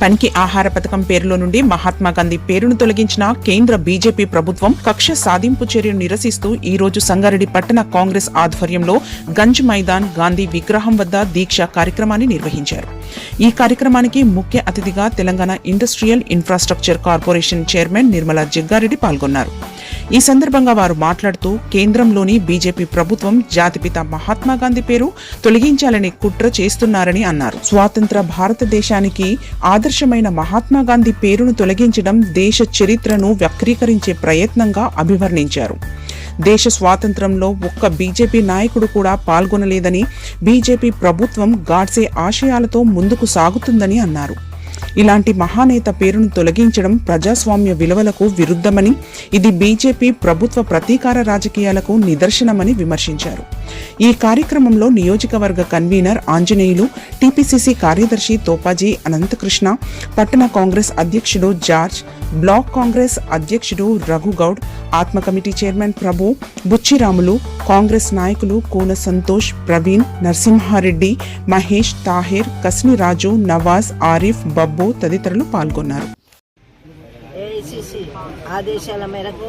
పనికి ఆహార పథకం పేరులో నుండి మహాత్మా గాంధీ పేరును తొలగించిన కేంద్ర బీజేపీ ప్రభుత్వం కక్ష సాధింపు చర్యను నిరసిస్తూ ఈ రోజు సంగారెడ్డి పట్టణ కాంగ్రెస్ ఆధ్వర్యంలో గంజ్ మైదాన్ గాంధీ విగ్రహం వద్ద దీక్ష కార్యక్రమాన్ని నిర్వహించారు. ఈ కార్యక్రమానికి ముఖ్య అతిథిగా Telangana industrial infrastructure corporation chairman Nirmala Jaggareddy పాల్గొన్నారు. ఈ సందర్భంగా వారు మాట్లాడుతూ కేంద్రంలోని బీజేపీ ప్రభుత్వం జాతిపిత మహాత్మా గాంధీ పేరు తొలగించాలని కుట్ర చేస్తున్నారని అన్నారు. స్వాతంత్ర భారతదేశానికి ఆదర్శమైన మహాత్మా గాంధీ పేరును తొలగించడం దేశ చరిత్రను వక్రీకరించే ప్రయత్నంగా అభివర్ణించారు. దేశ స్వాతంత్రంలో ఒక్క బీజేపీ నాయకుడు కూడా పాల్గొనలేదని బీజేపీ ప్రభుత్వం గాడ్సే ఆశయాలతో ముందుకు సాగుతుందని అన్నారు. ఇలాంటి మహానేత పేరును తొలగించడం ప్రజాస్వామ్య విలువలకు విరుద్ధమని ఇది బీజేపీ ప్రభుత్వ ప్రతీకార రాజకీయాలకు నిదర్శనమని విమర్శించారు. ఈ కార్యక్రమంలో నియోజకవర్గ కన్వీనర్ ఆంజనేయులు టీపీసీసీ కార్యదర్శి తోపాజీ అనంతకృష్ణ పట్టణ కాంగ్రెస్ అధ్యక్షుడు జార్జ్ బ్లాక్ కాంగ్రెస్ అధ్యక్షుడు Raghugoud ATMA committee chairman Prabhu Buchiramulu Congress నాయకులు కూన సంతోష్ ప్రవీణ్ నరసింహారెడ్డి మహేష్ తాహిర్ కస్నిరాజు నవాజ్ ఆరిఫ్ బబ్బు తదితరులు పాల్గొన్నారు. ఆదేశాల మేరకు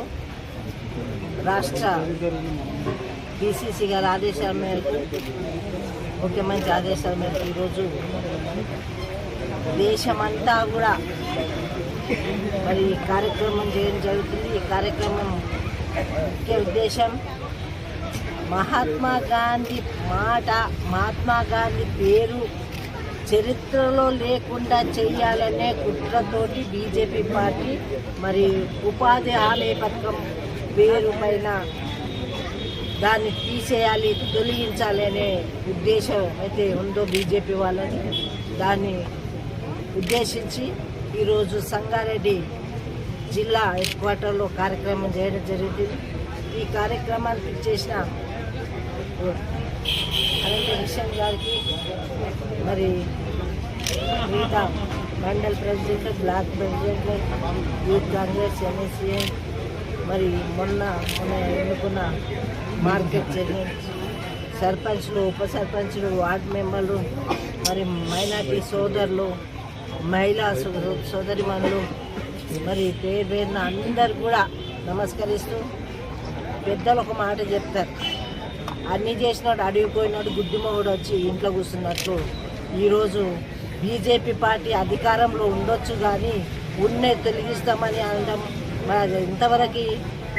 రాష్ట్ర బీసీసీ గారి ఆదేశాల మేరకు ముఖ్యమంత్రి ఆదేశాల మేరకు ఈరోజు దేశమంతా కూడా మరి ఈ కార్యక్రమం చేయడం జరుగుతుంది. ఈ కార్యక్రమం ముఖ్య ఉద్దేశం మహాత్మా గాంధీ మాట మహాత్మా గాంధీ పేరు చరిత్రలో లేకుండా చేయాలనే కుట్రతోటి బీజేపీ పార్టీ మరి ఉపాధి హామీ పథకం పేరు పైన దాన్ని తీసేయాలి తొలగించాలి అనే ఉద్దేశం అయితే ఉందో బీజేపీ వాళ్ళని దాన్ని ఉద్దేశించి ఈరోజు సంగారెడ్డి జిల్లా హెడ్ క్వార్టర్లో కార్యక్రమం చేయడం జరిగింది. ఈ కార్యక్రమానికి చేసిన అనంత కిషన్ గారికి మరి మిగతా mandal president block president youth Congress MSA మరి మొన్న మొన్న ఎన్నుకున్న మార్కెట్ చైర్మన్ సర్పంచ్లు ఉప సర్పంచ్లు వార్డు మెంబర్లు మరి మైనార్టీ సోదరులు మహిళా సో- సోదరిమణులు మరి పేరు పేరున అందరు కూడా నమస్కరిస్తూ పెద్దలు ఒక మాట చెప్తారు. అన్నీ చేసినాడు అడిగిపోయినాడు గుడ్డిమోగుడు వచ్చి ఇంట్లో కూర్చున్నట్టు ఈరోజు బీజేపీ పార్టీ అధికారంలో ఉండొచ్చు కానీ ఉన్నే తొలగిస్తామని అనడం మరి ఇంతవరకు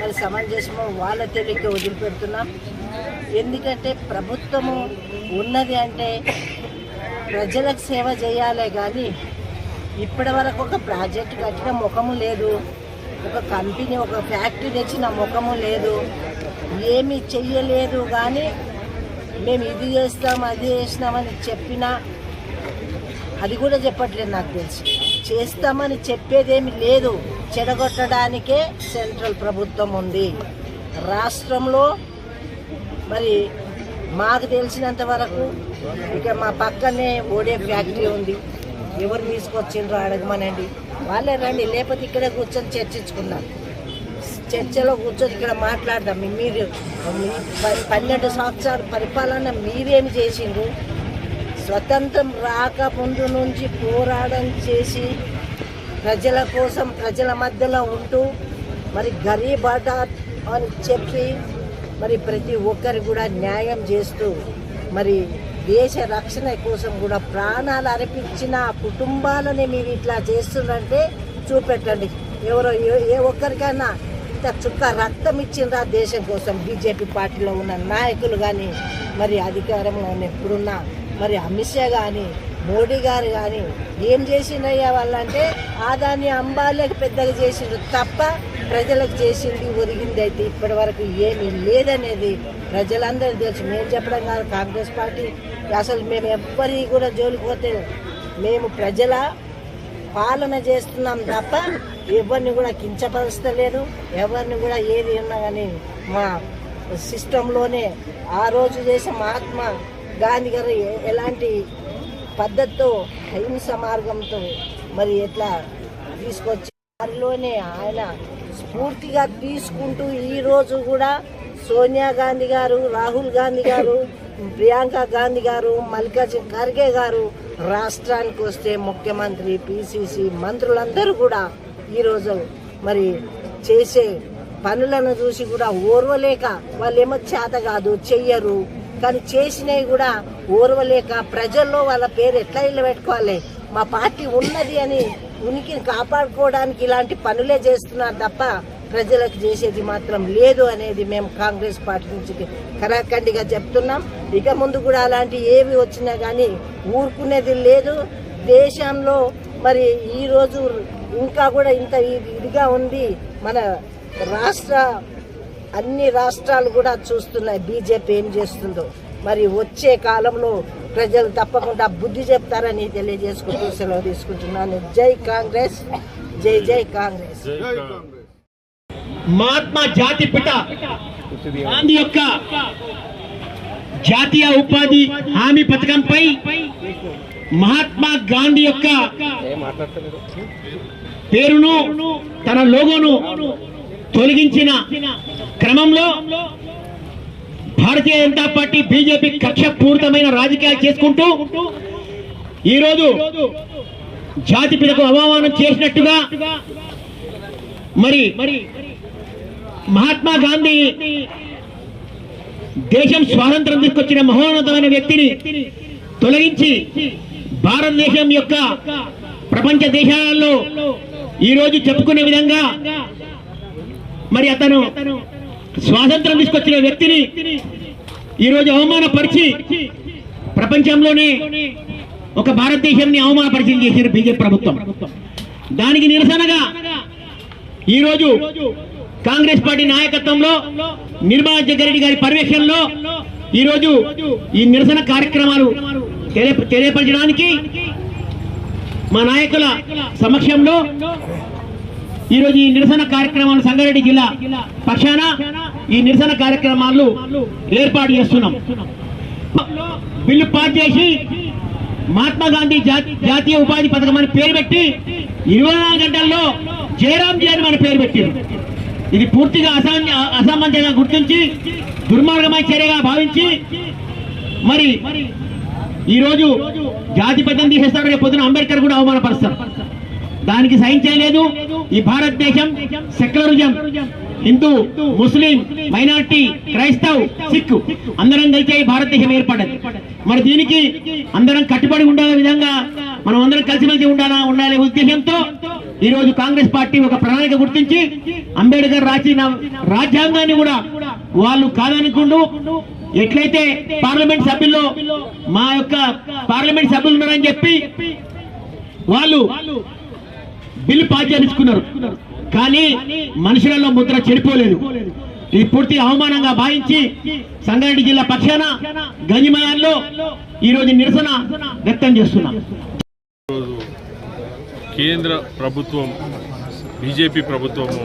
మరి సమంజసమో వాళ్ళ తెలియక వదిలిపెడుతున్నాం. ఎందుకంటే ప్రభుత్వము ఉన్నది అంటే ప్రజలకు సేవ చేయాలే కానీ ఇప్పటి వరకు ఒక ప్రాజెక్ట్ కట్టిన ముఖము లేదు. ఒక కంపెనీ ఒక ఫ్యాక్టరీ తెచ్చిన ముఖము లేదు. ఏమీ చెయ్యలేదు కానీ మేము ఇది చేస్తాం అది చేసినామని చెప్పినా అది కూడా చెప్పట్లేదు నాకు తెలిసి. చేస్తామని చెప్పేదేమి లేదు. చెడగొట్టడానికే సెంట్రల్ ప్రభుత్వం ఉంది. రాష్ట్రంలో మరి మాకు తెలిసినంత వరకు ఇక మా పక్కనే ఓడే ఫ్యాక్టరీ ఉంది. ఎవరు తీసుకొచ్చిండ్రో అడగమనండి. వాళ్ళే రండి లేకపోతే ఇక్కడే కూర్చొని చర్చించుకుందాం. చర్చలో కూర్చొని ఇక్కడ మాట్లాడదాం. మీరు పన్నెండు సంవత్సరాల పరిపాలన మీరేమి చేసిండ్రు? స్వతంత్రం రాకముందు నుంచి పోరాటం చేసి ప్రజల కోసం ప్రజల మధ్యలో ఉంటూ మరి గరీబ్ అని చెప్పి మరి ప్రతి ఒక్కరు కూడా న్యాయం చేస్తూ మరి దేశ రక్షణ కోసం కూడా ప్రాణాలు అర్పించిన కుటుంబాలని మీరు ఇట్లా చేస్తుందంటే చూపెట్టండి. ఎవరో ఏ- ఏ ఒక్కరికైనా ఇంత చుక్క రక్తం ఇచ్చిండ్రా దేశం కోసం. బీజేపీ పార్టీలో ఉన్న నాయకులు కానీ మరి అధికారంలో ఎప్పుడున్నా మరి అమిత్ షా కానీ మోడీ గారు కానీ ఏం చేసిండయ్యా వాళ్ళంటే ఆదాన్ని అంబాలే పెద్దగా చేసిండ్రు తప్ప ప్రజలకు చేసింది ఒరిగింది అయితే ఇప్పటి వరకు ఏమీ లేదనేది ప్రజలందరూ తెలుసు. మేము చెప్పడం కాదు కాంగ్రెస్ పార్టీ అసలు మేము ఎవ్వరి కూడా చోలికిపోతే మేము ప్రజల పాలన చేస్తున్నాం తప్ప ఎవరిని కూడా కించపరుస్తలేదు ఎవరిని కూడా ఏది ఉన్నా కానీ మా సిస్టంలోనే ఆ రోజు చేసిన మహాత్మా గాంధీ గారు ఎలాంటి పద్ధతితో హింస మార్గంతో మరి ఎట్లా తీసుకొచ్చి వారిలోనే ఆయన స్ఫూర్తిగా తీసుకుంటూ ఈరోజు కూడా సోనియా గాంధీ గారు రాహుల్ గాంధీ గారు ప్రియాంక గాంధీ గారు మల్లికార్జున్ ఖర్గే గారు రాష్ట్రానికి వస్తే ముఖ్యమంత్రి పిసిసి మంత్రులందరూ కూడా ఈరోజు మరి చేసే పనులను చూసి కూడా ఓర్వలేక వాళ్ళు ఏమో చేత కాదు చెయ్యరు. కానీ చేసినవి కూడా ఓర్వలేక ప్రజల్లో వాళ్ళ పేరు ఎట్లా నిలబెట్టుకోవాలి? మా పార్టీ ఉన్నది అని ఉనికిని కాపాడుకోవడానికి ఇలాంటి పనులే చేస్తున్నారు తప్ప ప్రజలకు చేసేది మాత్రం లేదు అనేది మేము కాంగ్రెస్ పార్టీ నుంచి కరాఖండిగా చెప్తున్నాం. ఇక ముందు కూడా అలాంటి ఏవి వచ్చినా కానీ ఊరుకునేది లేదు. దేశంలో మరి ఈరోజు ఇంకా కూడా ఇంత ఇది- ఇదిగా ఉంది. మన రాష్ట్ర అన్ని రాష్ట్రాలు కూడా చూస్తున్నాయి బీజేపీ ఏం చేస్తుందో. మరి వచ్చే కాలంలో ప్రజలు తప్పకుండా బుద్ధి చెప్తారని తెలియజేసుకుంటూ సెలవు తీసుకుంటున్నాను. జై కాంగ్రెస్ జై జై కాంగ్రెస్. మహాత్మా జాతి పిట గాంధీ యొక్క జాతీయ ఉపాధి హామీ పథకంపై మహాత్మా గాంధీ యొక్క పేరును తన లోగోను తొలగించిన క్రమంలో భారతీయ జనతా పార్టీ బీజేపీ కక్షపూరితమైన రాజకీయాలు చేసుకుంటూ ఈరోజు జాతి పిల్లకు అవమానం చేసినట్టుగా మరి మరి మహాత్మా గాంధీ దేశం స్వాతంత్రం తీసుకొచ్చిన మహోన్నతమైన వ్యక్తిని తొలగించి భారతదేశం యొక్క ప్రపంచ దేశాలలో ఈ రోజు చెప్పుకునే విధంగా మరి అతను స్వాతంత్రం తీసుకొచ్చిన వ్యక్తిని ఈ రోజు అవమానపరిచి ప్రపంచంలోనే ఒక భారతదేశాన్ని అవమానపరిచయం చేసిన బీజేపీ ప్రభుత్వం. దానికి నిరసనగా ఈ రోజు కాంగ్రెస్ పార్టీ నాయకత్వంలో నిర్మలా జగ్గారెడ్డి గారి పర్యవేక్షణలో ఈ రోజు ఈ నిరసన కార్యక్రమాలు తెలియపరచడానికి మా నాయకుల సమక్షంలో ఈ రోజు ఈ నిరసన కార్యక్రమాలు సంగారెడ్డి జిల్లా పక్షాన ఈ నిరసన కార్యక్రమాలు ఏర్పాటు చేస్తున్నాం. బిల్లు పాస్ చేసి మహాత్మా గాంధీ జాతీయ ఉపాధి పథకం అని పేరు పెట్టి ఇరవై నాలుగు గంటల్లో జయరాం జీ అని మన పేరు పెట్టారు. ఇది పూర్తిగా అసాన్య అసమంజంగా గుర్తించి దుర్మార్గమైన చర్యగా భావించి మరి ఈ రోజు జాతి పద్యం తీసేస్తారు రేపు పొద్దున అంబేద్కర్ కూడా అవమానపరుస్తారు. దానికి సహించలేదు ఈ భారతదేశం సెక్యులరిజం హిందూ ముస్లిం మైనార్టీ క్రైస్తవ్ సిక్ అందరం కలిసే ఈ భారతదేశం ఏర్పడదు మరి దీనికి అందరం కట్టుబడి ఉండే విధంగా మనం అందరం కలిసిమెలిసి ఉండాలా ఉండాలనే ఉద్దేశంతో ఈ రోజు కాంగ్రెస్ పార్టీ ఒక ప్రణాళిక గుర్తించి అంబేద్కర్ రాసిన రాజ్యాంగాన్ని కూడా వాళ్ళు కాదనుకుంటూ ఎట్లయితే పార్లమెంట్ సభ్యుల్లో మా యొక్క పార్లమెంట్ సభ్యులు ఉన్నారని చెప్పి వాళ్ళు బిల్లు పాస్ చేయించుకున్నారు. కానీ మనుషులలో ముద్ర చెడిపోలేదు. ఇది పూర్తి అవమానంగా భావించి సంగారెడ్డి జిల్లా పక్షాన గంజిమయాల్లో ఈ రోజు నిరసన వ్యక్తం చేస్తున్నాం. కేంద్ర ప్రభుత్వం బీజేపీ ప్రభుత్వము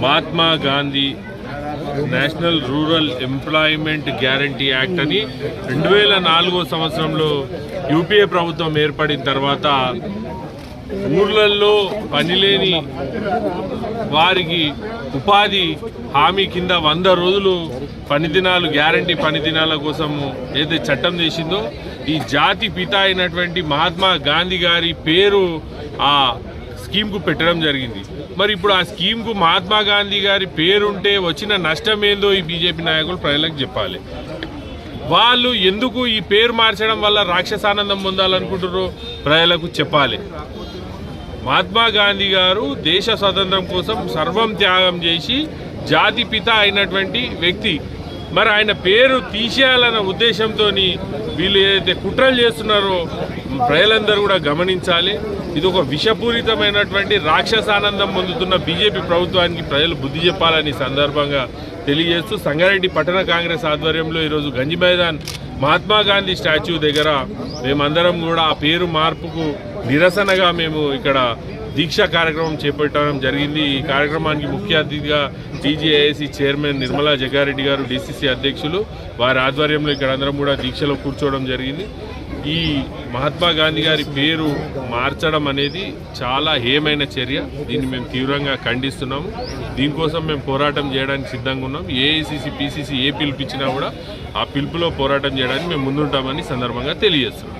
Mahatma Gandhi national rural employment guarantee act అని రెండు వేల నాలుగో సంవత్సరంలో యూపీఏ ప్రభుత్వం ఏర్పడిన తర్వాత ఊర్లలో పనిలేని వారికి ఉపాధి హామీ కింద వంద రోజులు పని దినాలు గ్యారంటీ పని దినాల కోసము ఏదైతే చట్టం చేసిందో ఈ జాతి పిత అయినటువంటి మహాత్మా గాంధీ గారి పేరు ఆ స్కీమ్కు పెట్టడం జరిగింది. మరి ఇప్పుడు ఆ స్కీమ్కు మహాత్మా గాంధీ గారి పేరుంటే వచ్చిన నష్టం ఏందో ఈ బీజేపీ నాయకులు ప్రజలకు చెప్పాలి. వాళ్ళు ఎందుకు ఈ పేరు మార్చడం వల్ల రాక్షసానందం పొందాలనుకుంటారో ప్రజలకు చెప్పాలి. మహాత్మా గాంధీ గారు దేశ స్వాతంత్రం కోసం సర్వం త్యాగం చేసి జాతి పిత అయినటువంటి వ్యక్తి. మరి ఆయన పేరు తీసేయాలన్న ఉద్దేశంతో వీళ్ళు ఏదైతే కుట్రలు చేస్తున్నారో ప్రజలందరూ కూడా గమనించాలి. ఇది ఒక విషపూరితమైనటువంటి రాక్షసానందం పొందుతున్న బీజేపీ ప్రభుత్వానికి ప్రజలు బుద్ధి చెప్పాలని సందర్భంగా తెలియజేస్తూ సంగారెడ్డి పట్టణ కాంగ్రెస్ ఆధ్వర్యంలో ఈరోజు గంజి మైదాన్ మహాత్మా గాంధీ స్టాచ్యూ దగ్గర మేమందరం కూడా ఆ పేరు మార్పుకు నిరసనగా మేము ఇక్కడ దీక్ష కార్యక్రమం చేపట్టడం జరిగింది. ఈ కార్యక్రమానికి ముఖ్య అతిథిగా టీజీఐఏసీ చైర్మన్ నిర్మలా జగ్గారెడ్డి గారు డీసీసీ అధ్యక్షులు వారి ఆధ్వర్యంలో ఇక్కడ అందరం కూడా దీక్షలో కూర్చోవడం జరిగింది. ఈ మహాత్మా గాంధీ గారి పేరు మార్చడం అనేది చాలా హేమైన చర్య. దీన్ని మేము తీవ్రంగా ఖండిస్తున్నాము. దీనికోసం మేము పోరాటం చేయడానికి సిద్ధంగా ఉన్నాం. ఏఐసిసి పిసిసి ఏ పిలిపించినా కూడా ఆ పిలుపులో పోరాటం చేయడానికి మేము ముందుంటామని సందర్భంగా తెలియజేస్తున్నాం.